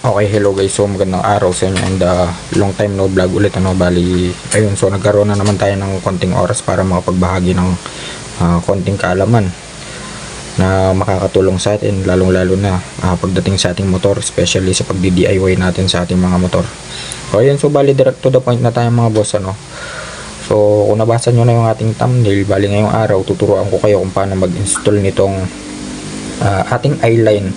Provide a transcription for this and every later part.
Okay, hello guys. So magandang araw sa inyo and uh, long time no vlog ulit ano. Bali, ayun. So nagkaroon na naman tayo ng konting oras para makapagbahagi ng uh, konting kaalaman na makakatulong sa atin lalong lalo na uh, pagdating sa ating motor especially sa pagdi-DIY natin sa ating mga motor. So ayun, so bali direct to the point na tayo mga boss ano. So kung nabasa nyo na yung ating thumbnail, bali ngayong araw tuturuan ko kayo kung paano mag-install nitong uh, ating eyeline.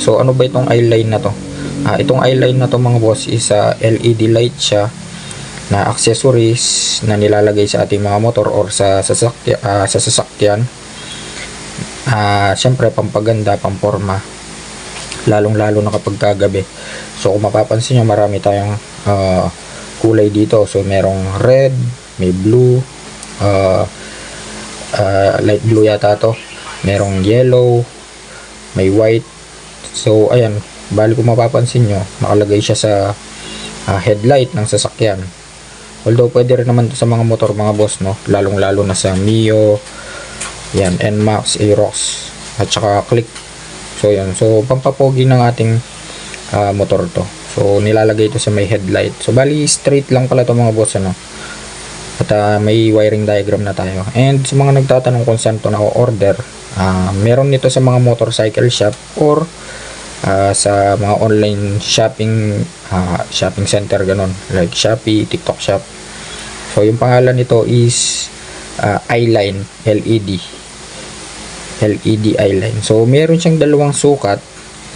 So ano ba itong eyeline na to? Ah, itong eyeline na to mga boss is a LED light siya na accessories na nilalagay sa ating mga motor or sa sasakyan, sa sasakyan. Ah, syempre pampaganda, pamporma. Lalong-lalo na kapag kagabi. So kung mapapansin nyo, marami tayong ah, kulay dito. So merong red, may blue, ah, ah, light blue yata to. Merong yellow, may white. So ayan, bali kung mapapansin nyo, nakalagay siya sa ah, headlight ng sasakyan. Although pwede rin naman sa mga motor mga boss no, lalong lalo na sa Mio, yan, NMAX, Aerox, at saka Click. So yan, so pampapogi ng ating ah, motor to. So nilalagay ito sa may headlight. So bali straight lang pala to mga boss ano. At ah, may wiring diagram na tayo. And sa mga nagtatanong kung saan to na-order, ah, meron nito sa mga motorcycle shop or ah, sa mga online shopping ah, shopping center ganon like Shopee, TikTok Shop. So yung pangalan nito is ah, Eyeline LED. LED eyeline. So meron siyang dalawang sukat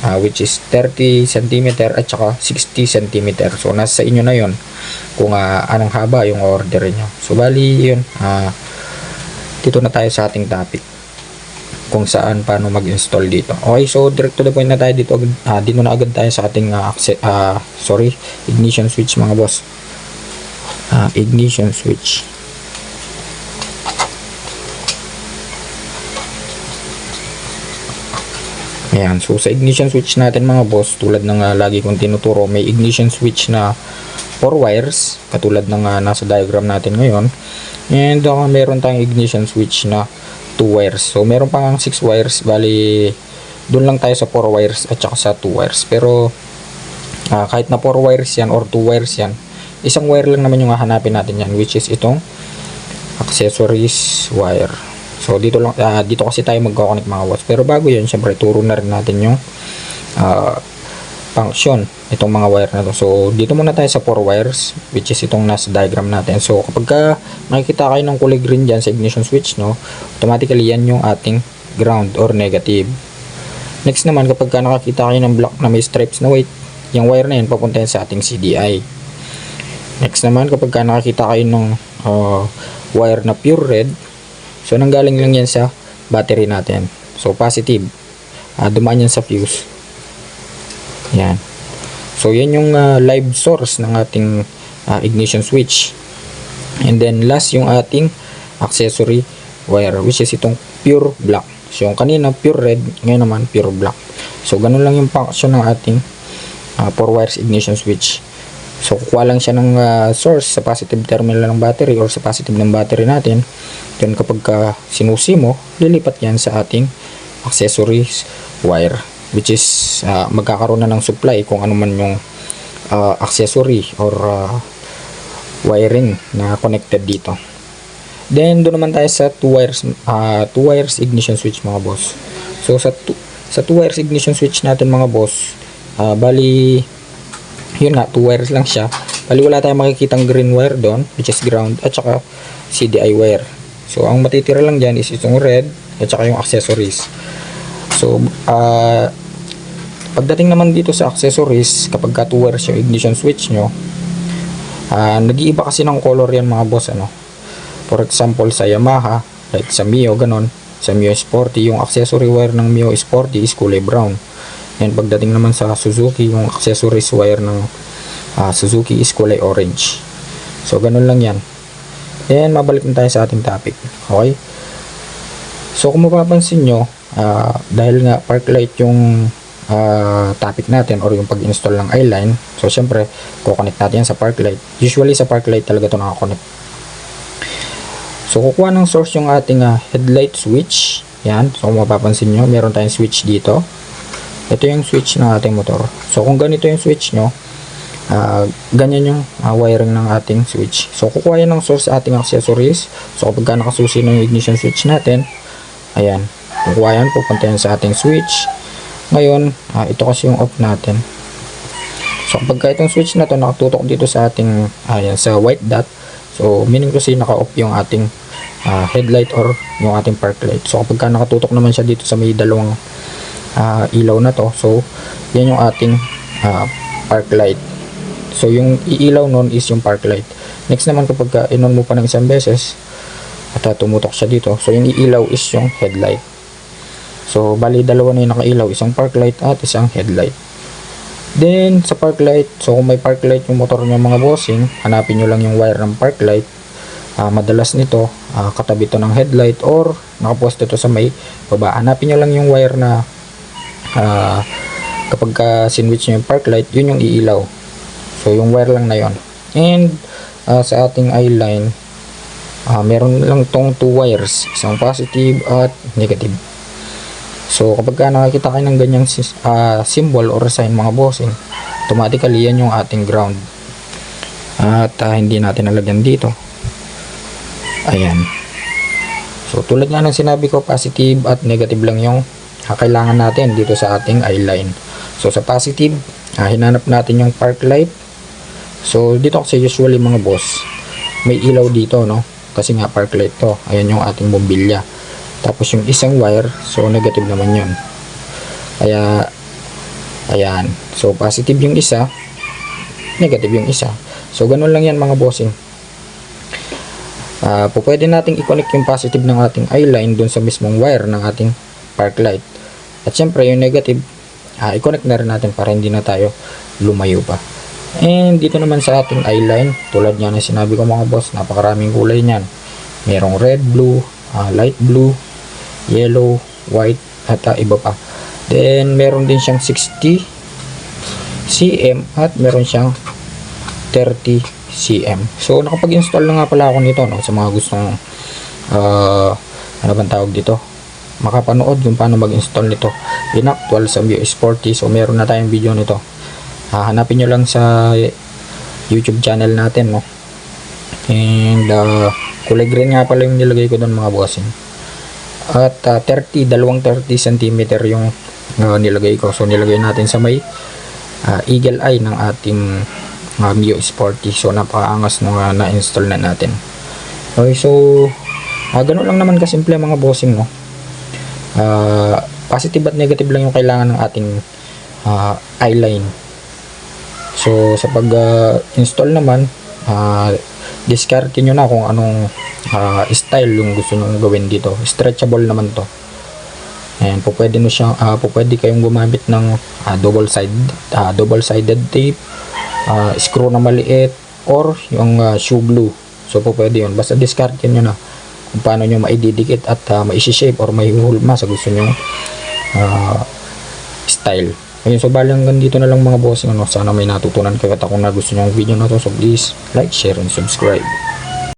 ah, which is 30 cm at saka 60 cm. So nasa inyo na 'yon kung ah, anong haba yung order niyo. So bali 'yun. ah dito na tayo sa ating topic kung saan paano mag-install dito. Okay, so direct to the point na tayo dito. ah, dito na agad tayo sa ating acce- ah, sorry, ignition switch mga boss. Ah, ignition switch. Ayan, so sa ignition switch natin mga boss, tulad ng ah, lagi kong tinuturo, may ignition switch na 4 wires, katulad ng ah, nasa diagram natin ngayon. And uh, meron tayong ignition switch na 2 wires. So meron pang 6 wires, bali doon lang tayo sa 4 wires at saka sa 2 wires. Pero ah, kahit na 4 wires yan or 2 wires yan, isang wire lang naman yung hahanapin natin yan which is itong accessories wire. So dito lang ah, dito kasi tayo magko-connect mga boss. Pero bago 'yun, syempre turo na rin natin yung ah, function itong mga wire na to. So dito muna tayo sa 4 wires which is itong nasa diagram natin. So kapag ka makikita kayo ng kulay green diyan sa ignition switch no, automatically yan yung ating ground or negative. Next naman kapag ka nakakita kayo ng block na may stripes na weight, yung wire na yun papunta yan sa ating CDI. Next naman kapag ka nakakita kayo ng ah, wire na pure red, so nanggaling lang yan sa battery natin. So positive. Ah, dumaan yan sa fuse. Yan. So yan yung ah, live source ng ating ah, ignition switch. And then last yung ating accessory wire which is itong pure black. So yung kanina pure red, ngayon naman pure black. So ganun lang yung function ng ating 4 wires ignition switch. So kukuha lang siya ng ah, source sa positive terminal ng battery or sa positive ng battery natin. Then kapag ka sinusi mo, lilipat yan sa ating accessories wire which is ah, magkakaroon na ng supply kung ano man yung ah, accessory or ah, wiring na connected dito. Then doon naman tayo sa 2 wires ah, 2 wires ignition switch mga boss. So sa two, sa 2 wires ignition switch natin mga boss, ah, bali yun nga 2 wires lang siya. Bali wala tayong makikitang green wire doon which is ground at saka CDI wire. So ang matitira lang diyan is itong red at saka yung accessories. So ah pagdating naman dito sa accessories kapag ka 2 wires yung ignition switch nyo Ah, nag-iiba kasi ng color yan mga boss ano. For example sa Yamaha, like sa Mio ganon, sa Mio Sporty, yung accessory wire ng Mio Sporty is kulay brown. And pagdating naman sa Suzuki, yung accessories wire ng ah, Suzuki is kulay orange. So ganun lang yan. Then mabalik na tayo sa ating topic. Okay? So kung mapapansin nyo, ah, dahil nga park light yung ah, topic natin or yung pag-install ng eyeline, so syempre, kukonect natin yan sa park light. Usually sa park light talaga ito nakakonect. So kukuha ng source yung ating ah, headlight switch. Yan. So kung mapapansin nyo, meron tayong switch dito. ito yung switch ng ating motor. So kung ganito yung switch nyo, ah, ganyan yung ah, wiring ng ating switch. So kukuha yan ng source ating accessories. So kapag ka nakasusi ng ignition switch natin, ayan, kukuha yan, pupunta yan sa ating switch. Ngayon, ah, ito kasi yung off natin. So kapag ka itong switch na to nakatutok dito sa ating ayan, sa white dot, so meaning say naka-off yung ating ah, headlight or yung ating park light. So kapag ka nakatutok naman siya dito sa may dalawang ah, ilaw na to, so yan yung ating ah, park light. So yung iilaw nun is yung park light. Next naman kapag ka inon mo pa ng isang beses at ah, tumutok siya dito, so yung iilaw is yung headlight. So bali dalawa na yung nakailaw, isang park light at isang headlight. Then, sa park light, so kung may park light yung motor nyo mga bossing, hanapin nyo lang yung wire ng park light. Ah, madalas nito, ah, katabi to ng headlight or nakapost ito sa may baba. Hanapin nyo lang yung wire na ah, kapag ka sinwitch nyo yung park light, yun yung iilaw. So, yung wire lang na yon. And, ah, sa ating eye line, ah, meron lang tong two wires, isang positive at negative. So, kapag ka nakakita kayo ng ganyang ah, symbol or sign mga bossing, automatically yan yung ating ground. At ah, hindi natin nalagyan dito. Ayan. So, tulad nga ng sinabi ko, positive at negative lang yung kailangan natin dito sa ating eye line. So, sa positive, ah, hinanap natin yung park light. So, dito kasi usually mga boss, may ilaw dito, no? Kasi nga park light to. Ayan yung ating bombilya. Tapos yung isang wire, so negative naman yun. Kaya, ayan. So, positive yung isa, negative yung isa. So, ganun lang yan mga bossing. Ah, po pwede nating i-connect yung positive ng ating eye line dun sa mismong wire ng ating park light. At syempre, yung negative, ah, i-connect na rin natin para hindi na tayo lumayo pa. And dito naman sa ating eye line, tulad nga na sinabi ko mga boss, napakaraming kulay niyan. Merong red, blue, ah, light blue, yellow, white, at ah, iba pa. Then, meron din siyang 60 cm at meron siyang 30 cm. So, nakapag-install na nga pala ako nito no, sa mga gustong ah, ano bang tawag dito? Makapanood kung paano mag-install nito. In actual sa View S40. So, meron na tayong video nito. Ah, hanapin nyo lang sa YouTube channel natin, no? And, uh, kulay green nga pala yung nilagay ko doon mga bossing. At ah, 30, dalawang 30 cm yung ah, nilagay ko. So, nilagay natin sa may ah, eagle eye ng ating uh, Mio Sporty. So, napakaangas nung ah, na-install na natin. Okay, so, ah, ganun lang naman kasimple mga bossing, no? Ah, positive at negative lang yung kailangan ng ating ah, eyeline. So, sa pag-install naman, uh, discard nyo na kung anong ah, style yung gusto nyo gawin dito. Stretchable naman to. Ayan, po pwede no siyang, ah, po pwede kayong gumamit ng ah, double side, ah, double sided tape, ah, screw na maliit, or yung ah, shoe glue. So, po pwede yun. Basta discard nyo na kung paano nyo maididikit at uh, maisi-shape or maihulma sa gusto nyo ah, style. Ayun, so bali hanggang dito na lang mga boss. Ano, sana may natutunan kayo at ako na gusto nyo ang video na to. So please like, share, and subscribe.